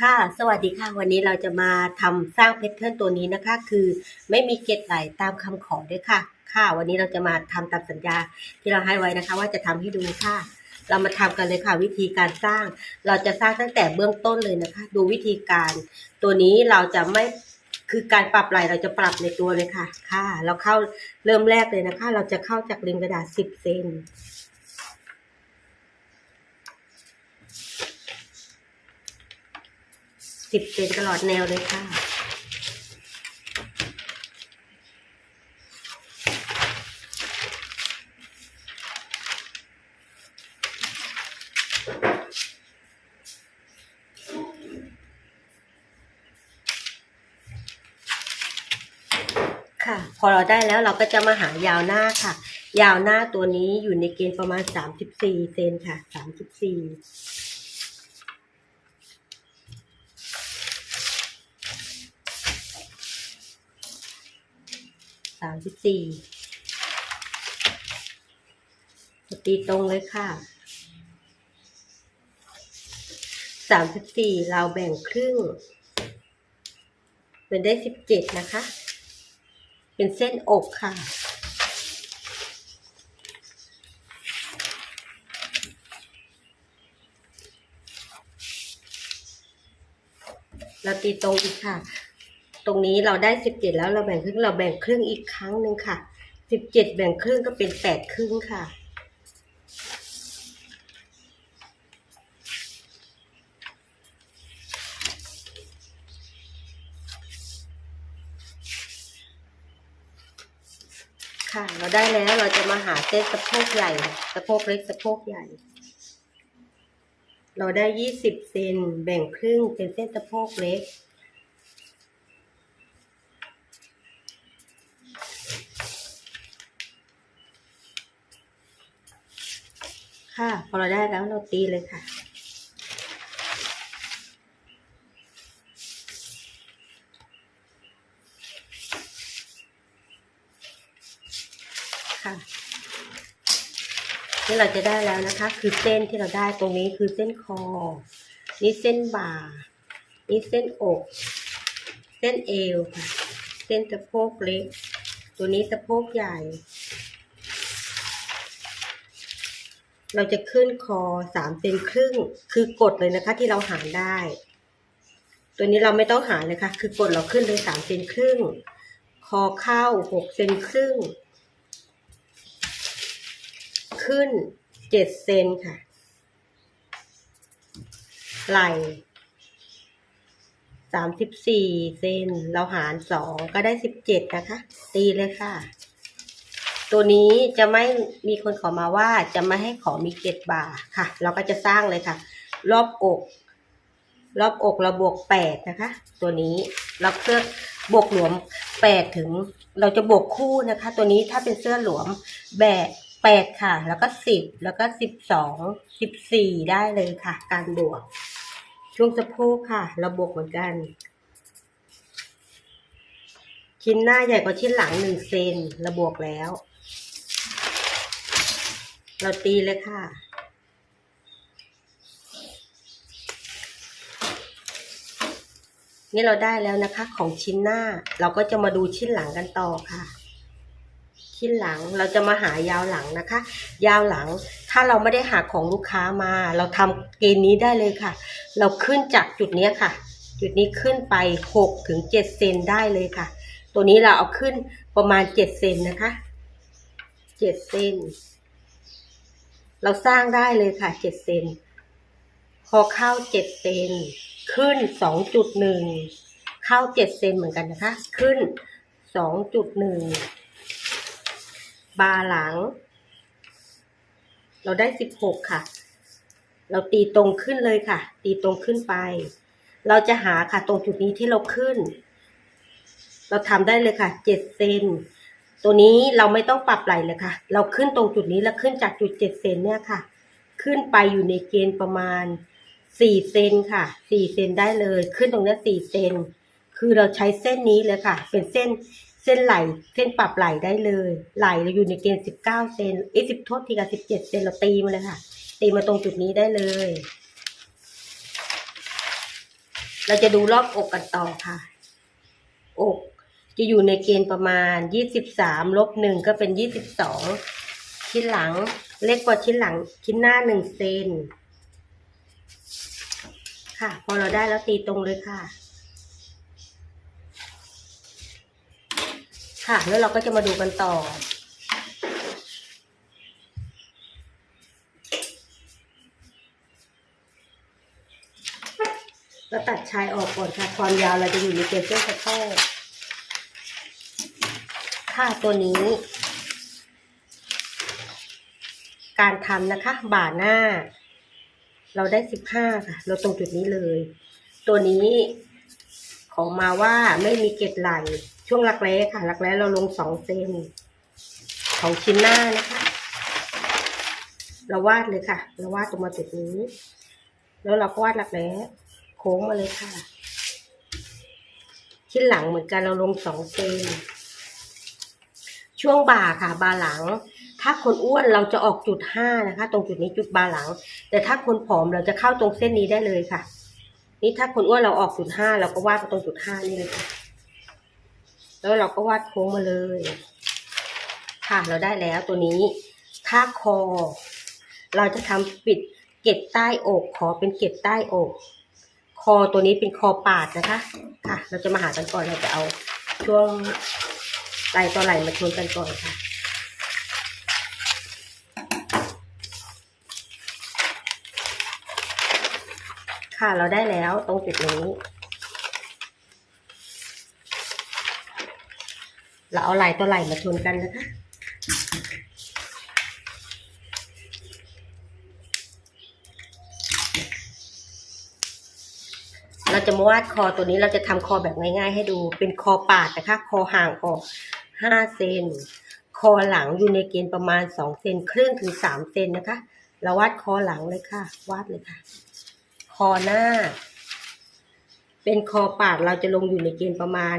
ค่ะ สวัสดีค่ะ วันนี้เราจะมาทำสร้างแพทเทิร์นตัวนี้นะคะ คือไม่มีเกล็ดไหลตามคำขอด้วยค่ะ ค่ะ วันนี้เราจะมาทำตามสัญญาที่เราให้ไว้นะคะ ว่าจะทำให้ดูค่ะ เรามาทำกันเลยค่ะ วิธีการสร้าง เราจะสร้างตั้งแต่เบื้องต้นเลยนะคะ ดูวิธีการ ตัวนี้เราจะไม่คือการปรับไหลเราจะปรับในตัวเลยค่ะ ค่ะ เราเข้าเริ่มแรกเลยนะคะ เราจะเข้าจากริมกระดาษ 10 เซน สิบเซนตลอดแนวเลยค่ะค่ะ พอเราได้แล้วเราก็จะมาหายาวหน้าค่ะ ยาวหน้าตัวนี้อยู่ในเกณฑ์ประมาณ 34 เซนค่ะ 34 สามสิบสี่ตีตรงเลยค่ะสามสิบสี่เราแบ่งครึ่ง เป็นได้สิบเจ็ดนะคะ เป็นเส้นอกค่ะเราตีตรงอีกค่ะ ตรงนี้เราได้สิบเจ็ดแล้วเราแบ่งครึ่งเราแบ่งครึ่งอีกครั้งหนึ่งค่ะสิบเจ็ดแบ่งครึ่งก็เป็นแปดครึ่งค่ะค่ะเราได้แล้วเราจะมาหาเส้นสะโพกใหญ่สะโพกเล็กสะโพกใหญ่ เราได้ยี่สิบเซนแบ่งครึ่งเป็นเส้นสะโพกเล็ก ค่ะ พอเราได้แล้วเราตีเลยค่ะ ค่ะที่เราจะได้แล้วนะคะ คือเส้นที่เราได้ตรงนี้คือเส้นคอ นี่เส้นบ่า นี่เส้นอก เส้นเอวค่ะ เส้นสะโพกเล็ก ตัวนี้สะโพกใหญ่ เราจะขึ้นคอสามเซนครึ่ง คือกดเลยนะคะที่เราหารได้ ตัวนี้เราไม่ต้องหารเลยค่ะ คือกดเราขึ้นเลยสามเซนครึ่ง คอเข้าหกเซนครึ่ง ขึ้นเจ็ดเซนค่ะ ไหลสามสิบสี่เซน เราหารสองก็ได้สิบเจ็ดนะคะ ตีเลยค่ะ ตัวนี้จะไม่มีคนขอมาว่าจะไม่ให้ขอมีเกล็ดบ่าค่ะ เราก็จะสร้างเลยค่ะ รอบอก รอบอกเราบวกแปดนะคะ ตัวนี้เราเสื้อบวกหลวมแปดถึง เราจะบวกคู่นะคะ ตัวนี้ถ้าเป็นเสื้อหลวมแบกแปดค่ะ แล้วก็สิบแล้วก็สิบสองสิบสี่ได้เลยค่ะ การบวก ช่วงสะโพกค่ะ เราบวกเหมือนกัน ชิ้นหน้าใหญ่กว่าชิ้นหลังหนึ่งเซนเราบวกแล้ว เราตีเลยค่ะ นี่เราได้แล้วนะคะของชิ้นหน้า เราก็จะมาดูชิ้นหลังกันต่อค่ะ ชิ้นหลังเราจะมาหายาวหลังนะคะ ยาวหลังถ้าเราไม่ได้หาของลูกค้ามา เราทำเกณฑ์นี้ได้เลยค่ะ เราขึ้นจากจุดเนี้ยค่ะ จุดนี้ขึ้นไปหกถึงเจ็ดเซนได้เลยค่ะ ตัวนี้เราเอาขึ้นประมาณเจ็ดเซนนะคะเจ็ดเซน เราสร้างได้เลยค่ะเจ็ดเซนพอเข้าเจ็ดเซนขึ้นสองจุดหนึ่งเข้าเจ็ดเซนเหมือนกันนะคะ ขึ้นสองจุดหนึ่งบาหลัง เราได้สิบหกค่ะ เราตีตรงขึ้นเลยค่ะ ตีตรงขึ้นไป เราจะหาค่ะตรงจุดนี้ที่เราขึ้น เราทำได้เลยค่ะเจ็ดเซน ตัวนี้เราไม่ต้องปรับไหลเลยค่ะ เราขึ้นตรงจุดนี้แล้วขึ้นจากจุดเจ็ดเซนเนี่ยค่ะ ขึ้นไปอยู่ในเกณฑ์ประมาณสี่เซนค่ะสี่เซนได้เลย ขึ้นตรงนี้สี่เซนคือเราใช้เส้นนี้เลยค่ะ เป็นเส้นเส้นไหลเส้นปรับไหลได้เลย ไหลเราอยู่ในเกณฑ์สิบเก้าเซนเอ้สิบโทษทีกับสิบเจ็ดเซนเราตีมาเลยค่ะ ตีมาตรงจุดนี้ได้เลย เราจะดูรอบอกกันต่อค่ะ อก จะอยู่ในเกณฑ์ประมาณยี่สิบสามลบหนึ่งก็เป็นยี่สิบสองชิ้นหลัง เล็กกว่าชิ้นหลังชิ้นหน้าหนึ่งเซนค่ะ พอเราได้แล้วตีตรงเลยค่ะ ค่ะ แล้วเราก็จะมาดูกันต่อเราตัดชายออกก่อนค่ะ ความยาวเราจะอยู่ในเกณฑ์เส้นสะโพก ค่ะตัวนี้ การทำนะคะ บ่าหน้า เราได้สิบห้าค่ะ เราตรงจุดนี้เลย ตัวนี้ของมาว่าไม่มีเกล็ดไหล ช่วงรักแร้ค่ะ รักแร้เราลงสองเซนของชิ้นหน้านะคะ เราวาดเลยค่ะ เราวาดตรงมาจุดนี้ แล้วเราก็วาดรักแร้โค้งมาเลยค่ะ ชิ้นหลังเหมือนกันเราลงสองเซน ช่วงบ่าค่ะบ่าหลัง ถ้าคนอ้วนเราจะออกจุดห้านะคะ ตรงจุดนี้จุดบ่าหลัง แต่ถ้าคนผอมเราจะเข้าตรงเส้นนี้ได้เลยค่ะ นี่ถ้าคนอ้วนเราออกจุดห้าเราก็วาดไปตรงจุดห้านี่เลยค่ะแล้วเราก็วาดโค้งมาเลย ค่ะเราได้แล้วตัวนี้ ถ้าคอ เราจะทำปิดเกล็ดใต้อกขอเป็นเกล็ดใต้อก คอตัวนี้เป็นคอปาดนะคะ ค่ะ เราจะมาหากันก่อนเราจะเอาช่วง ไหลต่อไหล่มาชนกันก่อนค่ะค่ะเราได้แล้วตรงจุดนี้เราเอาไหลต่อไหล่มาชนกันนะคะเราจะมาวาดคอตัวนี้เราจะทำคอแบบง่ายๆ ให้ดูเป็นคอปาดนะคะ คอห่างออก ห้าเซน คอหลังอยู่ในเกณฑ์ประมาณสองเซนครึ่งถึงสามเซนนะคะ เราวาดคอหลังเลยค่ะ วาดเลยค่ะ คอหน้า เป็นคอปาดเราจะลงอยู่ในเกณฑ์ประมาณ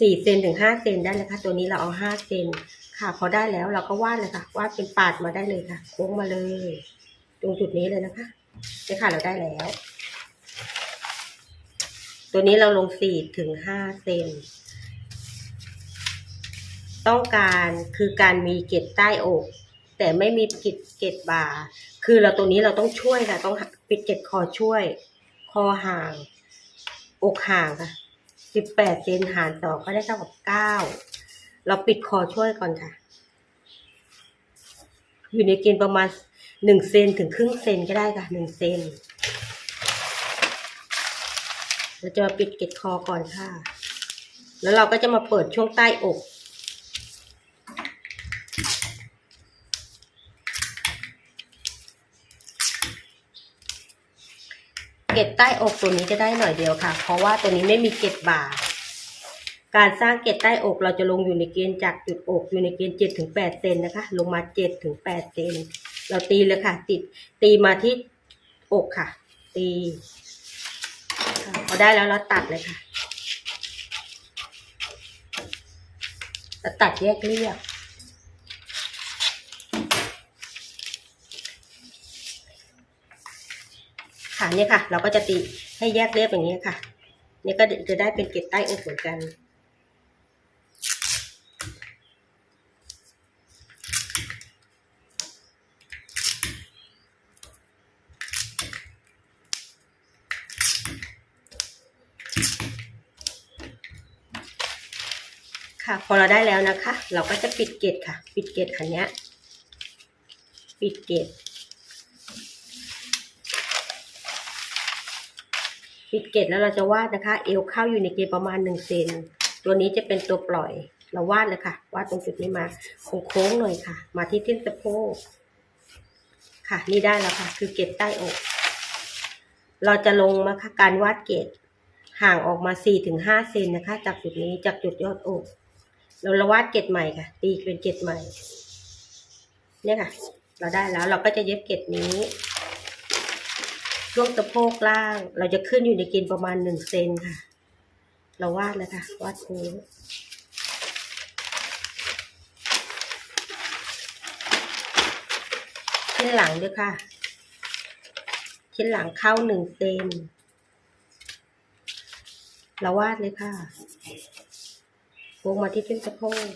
สี่เซนถึงห้าเซนได้นะคะ ตัวนี้เราเอาห้าเซนค่ะ พอได้แล้วเราก็วาดเลยค่ะ วาดเป็นปาดมาได้เลยค่ะ โค้งมาเลย ตรงจุดนี้เลยนะคะนี่ค่ะเราได้แล้ว ตัวนี้เราลงสี่ถึงห้าเซน ต้องการคือการมีเกล็ดใต้อก แต่ไม่มีเกล็ดเกล็ดบ่าคือเราตัวนี้เราต้องช่วยค่ะ ต้องปิดเกล็ดคอช่วย คอห่าง อกห่างค่ะสิบแปดเซนหารต่อก็ได้เท่ากับเก้าเราปิดคอช่วยก่อนค่ะ อยู่ในเกณฑ์ประมาณหนึ่งเซนถึงครึ่งเซนก็ได้ค่ะหนึ่งเซนเราจะมาปิดเกล็ดคอก่อนค่ะ แล้วเราก็จะมาเปิดช่วงใต้อก เกล็ดใต้อกตัวนี้จะได้หน่อยเดียวค่ะ เพราะว่าตัวนี้ไม่มีเกล็ดบ่า การสร้างเกล็ดใต้อกเราจะลงอยู่ในเกณฑ์จากจุดอกอยู่ในเกณฑ์เจ็ดถึงแปดเซนนะคะ ลงมาเจ็ดถึงแปดเซนเราตีเลยค่ะ ติดตีมาที่อกค่ะ ตีพอได้แล้วเราตัดเลยค่ะเราตัดแยกเรียบ ค่ะเนี่ยค่ะ เราก็จะตีให้แยกเรียบอย่างนี้ค่ะ เนี่ยก็จะได้เป็นเกล็ดใต้อกเหมือนกันค่ะพอเราได้แล้วนะคะ เราก็จะปิดเกล็ดค่ะ ปิดเกล็ดอันเนี้ยปิดเกล็ ดปิดเกล็ดแล้วเราจะวาดนะคะ เอวเข้าอยู่ในเกณฑ์ประมาณหนึ่งเซนตัวนี้จะเป็นตัวปล่อย เราวาดเลยค่ะ วาดตรงจุดนี้มาโค้งๆหน่อยค่ะ มาที่เส้นสะโพกค่ะ นี่ได้แล้วค่ะ คือเกล็ดใต้อกเราจะลงมาค่ะการวาดเกล็ดห่างออกมาสี่ถึงห้าเซนนะคะ จากจุดนี้จากจุดยอดอกเราละวาดเกล็ดใหม่ค่ะ ตีเป็นเกล็ดใหม่ เนี่ยค่ะ เราได้แล้วเราก็จะเย็บเกล็ดนี้ ช่วงสะโพกล่าง เราจะขึ้นอยู่ในเกณฑ์ประมาณหนึ่งเซนค่ะ เราวาดเลยค่ะ วาดโค้งชิ้นหลังด้วยค่ะชิ้นหลังเข้าหนึ่งเซนเราวาดเลยค่ะวงมาที่เส้นสะโพก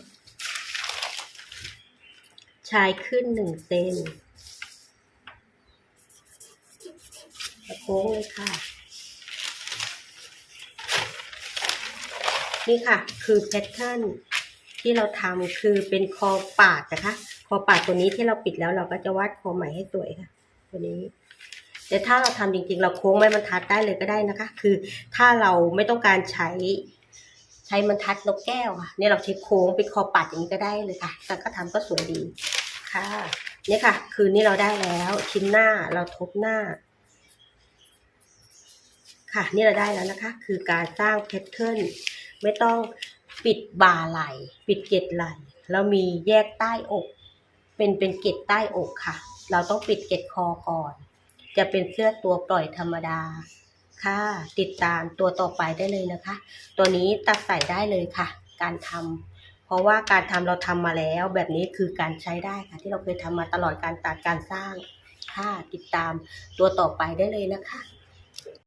ชายขึ้นหนึ่งเซนแล้ว โค้งเลยค่ะ นี่ค่ะ คือแพทเทิร์นที่เราทำคือเป็นคอปาดนะคะ คอปาดตัวนี้ที่เราปิดแล้วเราก็จะวาดคอใหม่ให้สวยค่ะ ตัวนี้แต่ถ้าเราทำจริงๆ เราโค้งไม้บรรทัดได้เลยก็ได้นะคะ คือถ้าเราไม่ต้องการใช้ใช้บรรทัดนกแก้วค่ะเนี่ยเราใช้โค้งเป็นคอปัดอย่างนี้ก็ได้เลยค่ะ แต่ก็ทำก็สวยดีค่ะ เนี่ยค่ะ คือนี่เราได้แล้วชิ้นหน้าเราทบหน้า ค่ะ นี่เราได้แล้วนะคะ คือการสร้างแพทเทิร์นไม่ต้องปิดบ่าไหล่ปิดเกล็ดไหล่แล้วมีแยกใต้อก เป็นเป็นเกล็ดใต้อกค่ะ เราต้องปิดเกล็ดคอก่อน จะเป็นเสื้อตัวปล่อยธรรมดาค่ะ ติดตามตัวต่อไปได้เลยนะคะ ตัวนี้ตัดใส่ได้เลยค่ะ การทำเพราะว่าการทำเราทำมาแล้ว แบบนี้คือการใช้ได้ค่ะ ที่เราเคยทำมาตลอดการตัดการสร้างค่ะติดตามตัวต่อไปได้เลยนะคะ